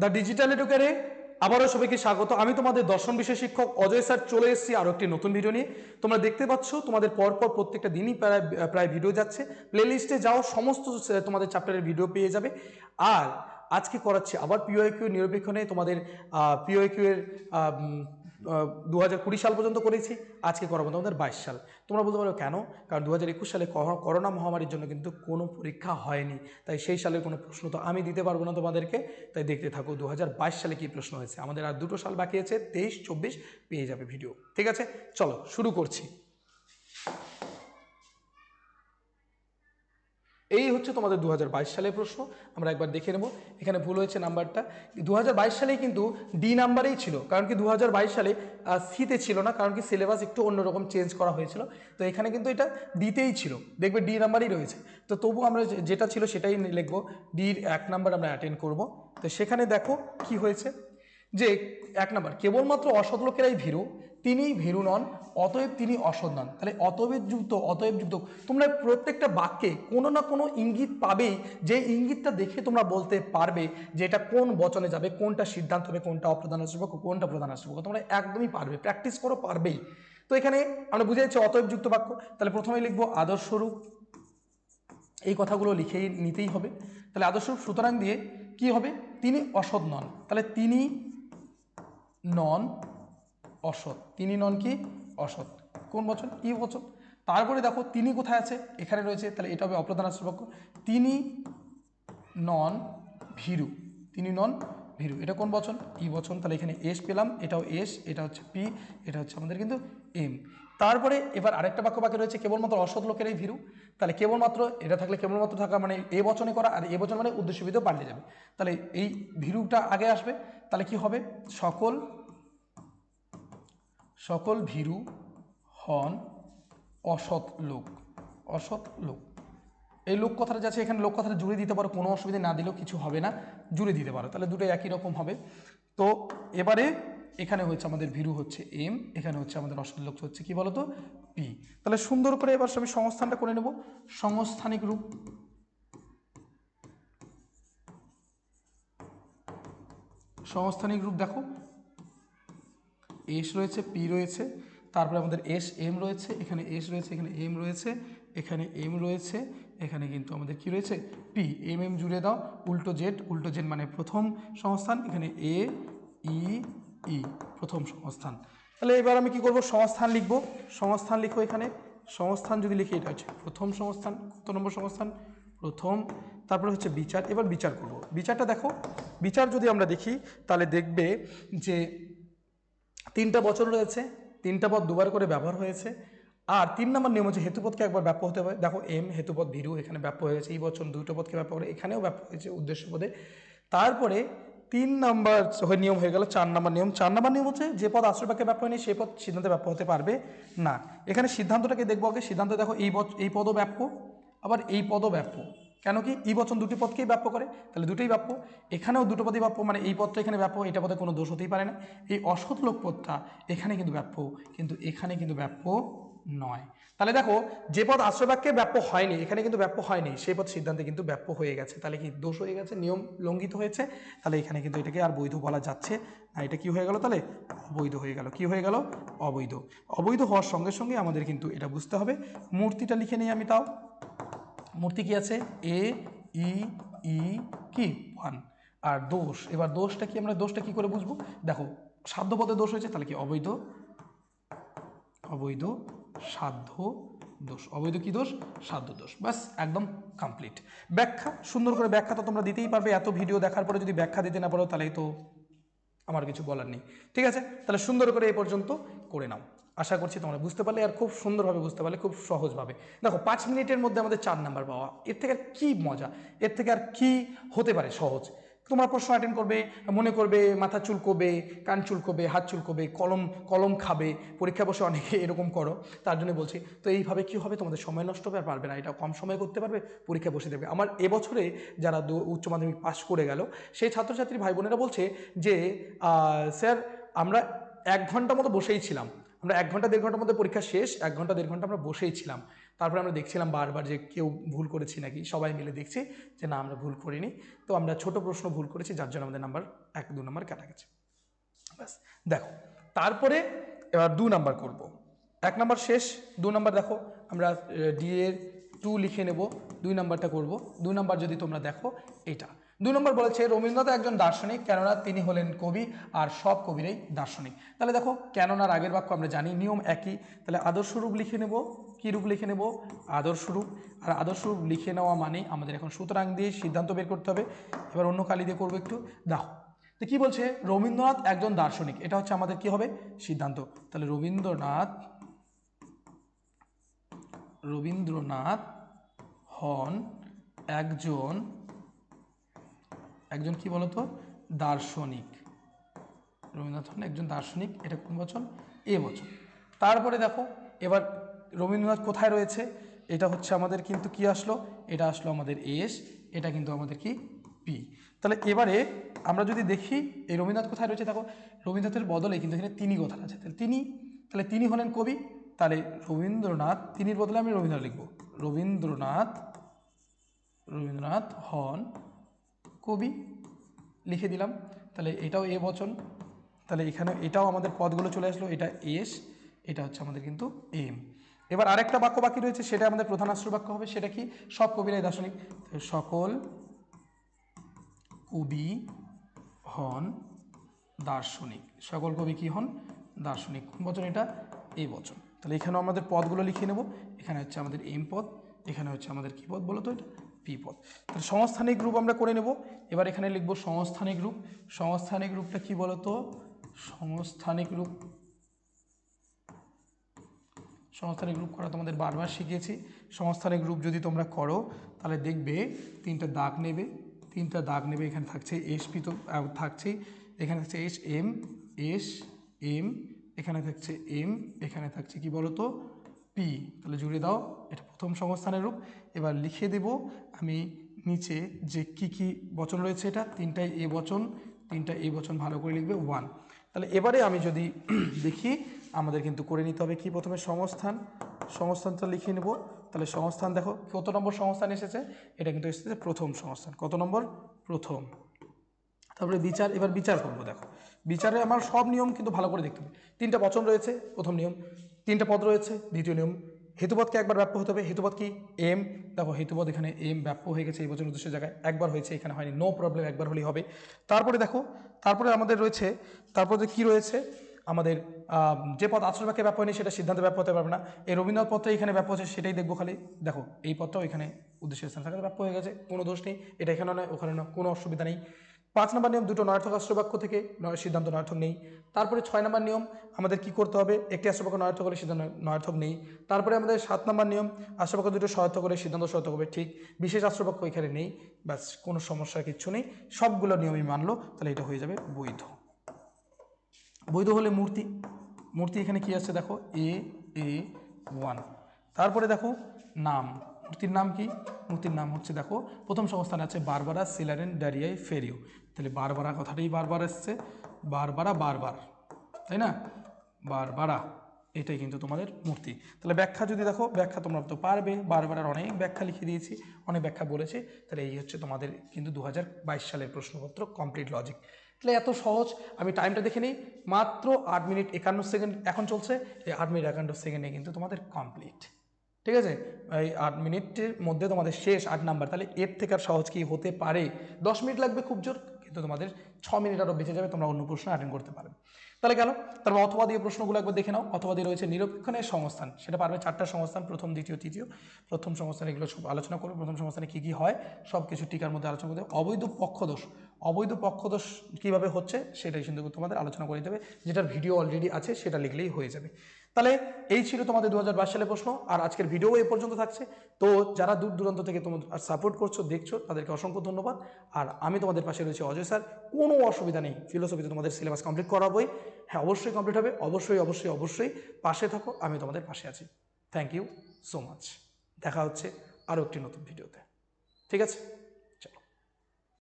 The digital এডুকারে আবারও সবাইকে স্বাগত। আমি তোমাদের দর্শন বিষয় শিক্ষক অজয় স্যার, চলে এসেছি আরও একটি নতুন ভিডিও নিয়ে। তোমরা দেখতে পাচ্ছ, তোমাদের পরপর প্রত্যেকটা দিনই প্রায় প্রায় ভিডিও যাচ্ছে। প্লেলিস্টে যাও, সমস্ত তোমাদের চ্যাপ্টারের ভিডিও পেয়ে যাবে। আর আজকে করাচ্ছি আবার পিওআইকিউ নিরপেক্ষণে তোমাদের পিওআইকিউ এর দু হাজার কুড়ি সাল পর্যন্ত করেছি, আজকে করাবো তোমাদের বাইশ সাল। তোমরা বলতে পারো কেন? কারণ দু হাজার একুশ সালে করো- করোনা মহামারীর জন্য কিন্তু কোনো পরীক্ষা হয়নি। তাই সেই সালের কোনো প্রশ্ন তো আমি দিতে পারব না তোমাদেরকে। তাই দেখতে থাকো দু হাজার বাইশ সালে কী প্রশ্ন হয়েছে। আমাদের আর দুটো সাল বাকি আছে, তেইশ, চব্বিশ পেয়ে যাবে ভিডিও। ঠিক আছে? চলো, শুরু করছি এই হচ্ছে তোমাদের দু হাজার বাইশ সালের প্রশ্ন। আমরা একবার দেখে নেব। এখানে ভুল হয়েছে নাম্বারটা। দু সালে কিন্তু ডি নাম্বারেই ছিল, কারণ কি দু হাজার বাইশ সালে সিতে ছিল না, কারণ কি সিলেবাস একটু অন্যরকম চেঞ্জ করা হয়েছিল। তো এখানে কিন্তু এটা ডিতেই ছিল। দেখবে ডি নাম্বারই রয়েছে। তো তবু আমরা যেটা ছিল সেটাই লিখব। ডির এক নাম্বার আমরা অ্যাটেন্ড করব। তো সেখানে দেখো কি হয়েছে। যে, এক নাম্বার, কেবলমাত্র অসৎ লোকেরাই ভীরু। তিনি ভীরু নন, অতএব তিনি অসৎ নন। তাহলে অতএব যুক্ত অতএব যুক্ত। তোমরা প্রত্যেকটা বাক্যে কোনো না কোনো ইঙ্গিত পাবেই যে ইঙ্গিতটা দেখে তোমরা বলতে পারবে যে এটা কোন বচনে যাবে, কোনটা সিদ্ধান্ত হবে, কোনটা অপ্রধান আসবে, কোনটা প্রধান আসবে। তোমরা একদমই পারবে, প্র্যাকটিস করো, পারবেই। তো এখানে আমরা বুঝে যাচ্ছি অতএব যুক্ত বাক্য। তাহলে প্রথমে লিখব, আদর্শরূপ। এই কথাগুলো লিখেই নিতেই হবে। তাহলে আদর্শরূপ সুতরাং দিয়ে কি হবে? তিনি অসৎ নন। তাহলে তিনি নন অসৎ। তিনি নন কি? অসৎ। কোন বচন? ই বচন। তারপরে দেখো তিনি কোথায় আছে? এখানে রয়েছে, তাহলে এটা হবে অপ্রধান আশ্রবাক্য তিনি নন ভীরু। তিনি নন ভীরু। এটা কোন বচন? ই বচন। তাহলে এখানে এস পেলাম। এটাও এস, এটা হচ্ছে পি, এটা হচ্ছে আমাদের কিন্তু এম। তারপরে এবার আরেকটা বাক্য বাক্য রয়েছে, কেবলমাত্র অসৎ লোকেরই ভীরু। তাহলে কেবলমাত্র এটা থাকলে কেবলমাত্র থাকা মানে এ বচনে করা আর এ বচন মানে উদ্দেশ্য বিধেও পাল্টে যাবে। তাহলে এই ভীরুটা আগে আসবে। তাহলে কি হবে? সকল সকল ভীরু, হন, অসৎ লোক। অসৎ লোক। এই লোক কথাটা যাচ্ছে, এখানে লোক কথাটা জুড়ে দিতে পারো, কোনো অসুবিধা না দিলেও কিছু হবে না, জুড়ে দিতে পারো। তাহলে দুটো একই রকম হবে। তো এবারে এখানে হচ্ছে আমাদের ভীরু হচ্ছে এম, এখানে হচ্ছে আমাদের অসৎ লোক হচ্ছে কি বলতো? পি। তাহলে সুন্দর করে এবার আমি সংস্থানটা করে নেব। সংস্থানিক রূপ। সংস্থানিক রূপ দেখো। এস রয়েছে পি রয়েছে, তারপরে আমাদের এস এম রয়েছে, এখানে এস রয়েছে, এখানে এম রয়েছে, এখানে এম রয়েছে, এখানে কিন্তু আমাদের কি রয়েছে? পি এম এম জুড়ে দাও, উল্টো জেড উল্টো জেড মানে প্রথম সংস্থান, এখানে এ ই ই প্রথম সংস্থান। তাহলে এবার আমি কি করব? সংস্থান লিখব। সংস্থান লিখো এখানে। সংস্থান যদি লিখি, এটা হচ্ছে প্রথম সংস্থান, কত নম্বর সংস্থান? প্রথম, তারপরে হচ্ছে বিচার। এবার বিচার করব। বিচারটা দেখো, বিচার যদি আমরা দেখি, তাহলে দেখবে যে তিনটা বচন রয়েছে, তিনটা পদ দুবার করে ব্যবহার হয়েছে। আর তিন নম্বর নিয়ম হচ্ছে হেতুপদকে একবার ব্যাপ্য হতে হবে। দেখো, এম, হেতুপদ, ভীরু এখানে ব্যাপ্য হয়ে গেছে। এই বচন দুটো পদকে ব্যাপ্য করে এখানেও ব্যাপ্য হয়েছে উদ্দেশ্য পদে। তারপরে তিন নম্বর নিয়ম হয়ে গেল চার নম্বর নিয়ম। চার নম্বর নিয়ম হচ্ছে যে পদ আশ্রয় বাক্যে ব্যাপ্য হয়নি সেই পদ সিদ্ধান্তে ব্যাপ্য হতে পারবে না। এখানে সিদ্ধান্তটাকে দেখব আগে। সিদ্ধান্ত দেখো, এই এই পদও ব্যাপ্য, আবার এই পদও ব্যাপ্য। কেন কি? এই বচন দুটি পদকেই ব্যাপ্য করে। তাহলে দুটোই ব্যাপ্য। এখানেও দুটো পদই ব্যাপ্য মানে এই পদটা এখানে ব্যাপ্য, এটা পদে কোনো দোষ হতেই পারে না। এই অসৎ লোক পদটা এখানে কিন্তু ব্যাপ্য, কিন্তু এখানে কিন্তু ব্যাপ্য নয়। তাহলে দেখো, যে পদ আশ্রয়বাক্যে ব্যাপ্য হয়নি, এখানে কিন্তু ব্যাপ্য হয়নি, সেই পদ সিদ্ধান্তে কিন্তু ব্যাপ্য হয়ে গেছে। তাহলে কি দোষ হয়ে গেছে? নিয়ম লঙ্ঘিত হয়েছে। তাহলে এখানে কিন্তু এটাকে আর বৈধ বলা যাচ্ছে না। এটা কি হয়ে গেল তাহলে? অবৈধ হয়ে গেল। কি হয়ে গেল? অবৈধ। অবৈধ হওয়ার সঙ্গে সঙ্গে আমাদের কিন্তু এটা বুঝতে হবে। মূর্তিটা লিখে নিই আমি তাও। মূর্তি কি আছে? এ, ই ই, কি? ওয়ান। আর দোষ, এবার দোষটা কি? আমরা দোষটা কি করে বুঝব? দেখো, সাধ্য পদে দোষ হয়েছে, তাহলে কি অবৈধ? অবৈধ সাধ্য দোষ। অবৈধ কি দোষ? সাধ্য দোষ। ব্যাস, একদম কমপ্লিট ব্যাখ্যা, সুন্দর করে ব্যাখ্যা তো তোমরা দিতেই পারবে। এত ভিডিও দেখার পরে যদি ব্যাখ্যা দিতে না পারো তাহলেই তো আমার কিছু বলার নেই। ঠিক আছে? তাহলে সুন্দর করে এ পর্যন্ত করে নাও। আশা করছি তোমরা বুঝতে পারলে আর খুব সুন্দরভাবে বুঝতে পারলে, খুব সহজভাবে। দেখো, পাঁচ মিনিটের মধ্যে আমাদের চার নাম্বার পাওয়া। এর থেকে আর কী মজা? এর থেকে আর কী হতে পারে সহজ? তোমরা প্রশ্ন অ্যাটেন্ড করবে, মনে করবে, মাথা চুলকোবে, কান চুলকোবে, হাত চুলকোবে, কলম কলম খাবে, পরীক্ষা বসে অনেকে এরকম করো, তার জন্য বলছি, তো এইভাবে কি হবে? তোমাদের সময় নষ্ট হবে, আর পারবে না, এটা কম সময় করতে পারবে, পরীক্ষা বসে দেবে আমার এবছরে যারা উচ্চ মাধ্যমিক পাশ করে গেল, সেই ছাত্রছাত্রী ভাই বোনেরা বলছে যে স্যার, আমরা এক ঘণ্টা মতো বসেই ছিলাম। আমরা এক ঘণ্টা, দেড় ঘণ্টার মধ্যে পরীক্ষা শেষ, এক ঘণ্টা, দেড় ঘণ্টা আমরা বসেই ছিলাম। তারপরে আমরা দেখছিলাম বারবার যে কেউ ভুল করেছি নাকি, সবাই মিলে দেখছি যে না, আমরা ভুল করিনি। তো আমরা ছোট প্রশ্ন ভুল করেছি, যার জন্য আমাদের নাম্বার এক, দু নম্বর কাটা গেছে। ব্যাস, দেখো, তারপরে এবার দু নাম্বার করব। এক নাম্বার শেষ, দু নাম্বার দেখো, আমরা ডি এর টু লিখে নেব, দুই নাম্বারটা করব। দুই নাম্বার যদি তোমরা দেখো, এটা। দুই নম্বর বলেছে, রবীন্দ্রনাথ একজন দার্শনিক, কেননা তিনি হলেন কবি আর সব কবিরাই দার্শনিক। তাহলে দেখো, কেননার আগের বাক্য আমরা জানি, নিয়ম একই। তাহলে আদর্শ রূপ লিখে নেব কী রূপ লিখে নেব? আদর্শ রূপ আর আদর্শ রূপ লিখে নেওয়া মানে আমাদের এখন সুতরাং দিয়ে সিদ্ধান্ত বের করতে হবে। এবার অন্য কালি দিয়ে করব একটু। দেখো, তো কী বলছে? রবীন্দ্রনাথ একজন দার্শনিক। এটা হচ্ছে আমাদের কি হবে? সিদ্ধান্ত। তাহলে রবীন্দ্রনাথ রবীন্দ্রনাথ হন একজন একজন কি বলতো? দার্শনিক। রবীন্দ্রনাথ হন একজন দার্শনিক, এটা কোন বচন? এ বচন। তারপরে দেখো, এবার রবীন্দ্রনাথ কোথায় রয়েছে? এটা হচ্ছে আমাদের কিন্তু কি আসলো? এটা আসলো আমাদের এস, এটা কিন্তু আমাদের কি? পি। তাহলে এবারে আমরা যদি দেখি, এই রবীন্দ্রনাথ কোথায় রয়েছে? দেখো, রবীন্দ্রনাথের বদলে কিন্তু এখানে তিনি কথা আছে? তাহলে তিনি তাহলে তিনি হলেন কবি। তাহলে রবীন্দ্রনাথ, তিনির বদলে আমি রবীন্দ্রনাথ লিখব। রবীন্দ্রনাথ রবীন্দ্রনাথ হন কবি লিখে দিলাম। তাহলে এটাও এ বচন। তাহলে এখানে এটাও আমাদের পদগুলো চলে আসলো। এটা এস, এটা হচ্ছে আমাদের কিন্তু এম। এবার আরেকটা বাক্য বাকি রয়েছে, সেটা আমাদের প্রধান আশ্রয় বাক্য হবে, সেটা কি? সব কবিরাই দার্শনিক। সকল কবি হন দার্শনিক। সকল কবি কি হন দার্শনিক? কোন বচন এটা? এ বচন। তাহলে এখানেও আমাদের পদগুলো লিখে নেব। এখানে হচ্ছে আমাদের এম পদ, এখানে হচ্ছে আমাদের কী পদ বলো তো এটা? পি পদ তাহলে সংস্থানিক রূপ আমরা করে নেব। এবার এখানে লিখব সংস্থানিক রূপ সংস্থানিক রূপটা কি বলো তো সংস্থানিক রূপ সংস্থানিক গ্রুপ করা তোমাদের বারবার শিখিয়েছি। সংস্থানিক গ্রুপ যদি তোমরা করো তাহলে দেখবে তিনটা দাগ নেবে। তিনটা দাগ নেবে এখানে থাকছে এস পি তো আহ, থাকছেই এখানে থাকছে এস এম এস এম এখানে থাকছে এম এখানে থাকছে কি বলো তো পি, তাহলে জুড়ে দাও, এটা প্রথম সংস্থানের রূপ। এবার লিখে দেব আমি নিচে যে কি কি বচন রয়েছে এটা, তিনটাই এ বচন, তিনটা এ বচন ভালো করে লিখবে ওয়ান। তাহলে এবারে আমি যদি দেখি, আমাদের কিন্তু করে নিতে হবে কি প্রথমে সংস্থান, সংস্থানটা লিখে নেব। তাহলে সংস্থান দেখো, কত নম্বর সংস্থান এসেছে? এটা কিন্তু এসেছে প্রথম সংস্থান। কত নম্বর? প্রথম। তারপরে বিচার, এবার বিচার করব, দেখো। বিচারে আমার সব নিয়ম কিন্তু ভালো করে দেখতে হবে। তিনটা বচন রয়েছে, প্রথম নিয়ম। তিনটা পদ রয়েছে, দ্বিতীয় নিয়ম, হেতুপদকে একবার ব্যাপ্য হতে হবে, হেতুপদ কি? এম দেখো হেতুপদ এখানে এম ব্যাপ্য হয়ে গেছে এই বচন উদ্দেশ্যের জায়গায়, একবার হয়েছে, এখানে হয়নি নো প্রবলেম একবার হলেই হবে। তারপরে দেখো, তারপরে আমাদের রয়েছে, তারপরে কি রয়েছে? আমাদের যে পদ আশ্রয়বাক্যে ব্যাপ্য হয়নি, সেটা সিদ্ধান্তে ব্যাপ্য হতে পারবে না। এই রবীন্দ্রনাথ পত্রে এখানে ব্যাপ্য হচ্ছে সেটাই দেখব খালি। দেখো, এই পদটাও এখানে উদ্দেশ্যের স্থান থাকাতে ব্যাপ্য হয়ে গেছে, কোনো দোষ নেই, এটা এখানে নয়, ওখানে নয়, কোনো অসুবিধা নেই। পাঁচ নম্বর নিয়ম দুটো নয়ার্থক আশ্রবাক্য থেকে নয় সিদ্ধান্ত নয়ার্থক নেই। তারপরে ছয় নম্বর নিয়ম আমাদের কি করতে হবে? একটি আশ্রবাক্য নয়ার্থক হলে সিদ্ধান্ত নয়ার্থক নেই। তারপরে আমাদের সাত নম্বর নিয়ম আশ্রবাক্য দুটো সহায়তা করে সিদ্ধান্ত সহায়তা হবে ঠিক বিশেষ আশ্রবাক্য এখানে নেই। ব্যাস, কোনো সমস্যা কিচ্ছু নেই। সবগুলো নিয়মই মানলো, তাহলে এটা হয়ে যাবে বৈধ। বৈধ হলে মূর্তি মূর্তি এখানে কি আছে দেখো? A A, one. তারপরে দেখো নাম। মূর্তির নাম কি? মূর্তির নাম হচ্ছে, দেখো, প্রথম সংস্থানে আছে বারবারা, সিলারেন, ডারিয়াই, ফেরিও। তাহলে বারবারা কথাটাই বারবার এসছে। বারবারা, বারবার, তাই না? বারবারা, এটাই কিন্তু তোমাদের মূর্তি। তাহলে ব্যাখ্যা যদি দেখো, ব্যাখ্যা তোমরা তো পারবে। বারবার অনেক ব্যাখ্যা লিখে দিয়েছি, অনেক ব্যাখ্যা বলেছি। তাহলে এই হচ্ছে তোমাদের কিন্তু দু হাজার বাইশ সালের প্রশ্নপত্র, কমপ্লিট লজিক। তাহলে এত সহজ, আমি টাইমটা দেখে নিই। মাত্র আট মিনিট একান্ন সেকেন্ড এখন চলছে। এই আট মিনিট একান্ন সেকেন্ডে কিন্তু তোমাদের কমপ্লিট। ঠিক আছে? এই আট মিনিটের মধ্যে তোমাদের শেষ আট নাম্বার। তাহলে এর থেকে আর সহজ কি হতে পারে? দশ মিনিট লাগবে খুব জোর, কিন্তু তোমাদের ছ মিনিট আরও বেঁচে যাবে, তোমরা অন্য প্রশ্ন অ্যাটেন্ড করতে পারবে। তাহলে গেল, তারপর অথবা দিয়ে প্রশ্নগুলো একবার দেখে নাও। অথবা দিয়ে রয়েছে নিরপেক্ষণের সংস্থান, সেটা পারবে চারটা সংস্থান, প্রথম, দ্বিতীয়, তৃতীয়। প্রথম সংস্থান এগুলো সব আলোচনা করবে, প্রথম সংস্থানে কী কী হয় সব কিছু টিকার মধ্যে আলোচনা করতে। অবৈধ পক্ষদোষ অবৈধ পক্ষদোষ কীভাবে হচ্ছে, সেটাই কিন্তু তোমাদের আলোচনা করে দিতে হবে। যেটার ভিডিও অলরেডি আছে, সেটা লিখলেই হয়ে যাবে। তাহলে এই ছিল তোমাদের দু সালে প্রশ্ন, আর আজকের ভিডিও এ পর্যন্ত থাকছে। তো যারা দূর দূরান্ত থেকে তোমাদের সাপোর্ট করছ, দেখছ, তাদেরকে অসংখ্য ধন্যবাদ। আর আমি তোমাদের পাশে রয়েছি অজয় স্যার। কোনো অসুবিধা নেই ফিলোসফিতে তোমাদের সিলেবাস কমপ্লিট করাবোই। হ্যাঁ অবশ্যই কমপ্লিট হবে, অবশ্যই অবশ্যই অবশ্যই। পাশে থাকো, আমি তোমাদের পাশে আছি। থ্যাংক ইউ সো মাচ দেখা হচ্ছে আরও একটি নতুন ভিডিওতে ঠিক আছে?